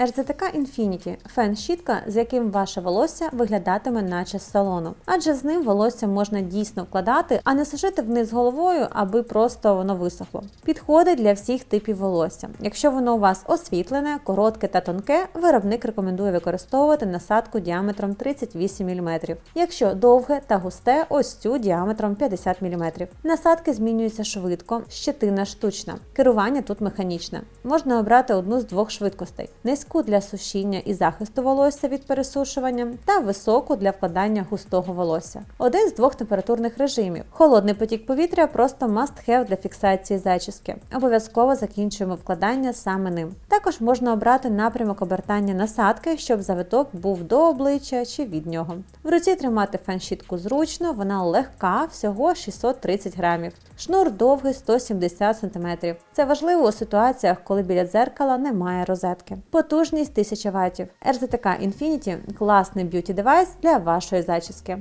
RZTK Infinity – фен-щітка, з яким ваше волосся виглядатиме наче з салону. Адже з ним волосся можна дійсно вкладати, а не сушити вниз головою, аби просто воно висохло. Підходить для всіх типів волосся. Якщо воно у вас освітлене, коротке та тонке, виробник рекомендує використовувати насадку діаметром 38 мм. Якщо довге та густе, ось цю діаметром 50 мм. Насадки змінюються швидко, щетина штучна. Керування тут механічне. Можна обрати одну з двох швидкостей: низьку для сушіння і захисту волосся від пересушування, та високу для вкладання густого волосся. Один з двох температурних режимів. Холодний потік повітря просто must-have для фіксації зачіски. Обов'язково закінчуємо вкладання саме ним. Також можна обрати напрямок обертання насадки, щоб завиток був до обличчя чи від нього. В руці тримати фен-щітку зручно, вона легка, всього 630 грамів. Шнур довгий 170 см. Це важливо у ситуаціях, коли біля дзеркала немає розетки. Потужність 1000 Вт. RZTK Infinity – класний б'юті девайс для вашої зачіски.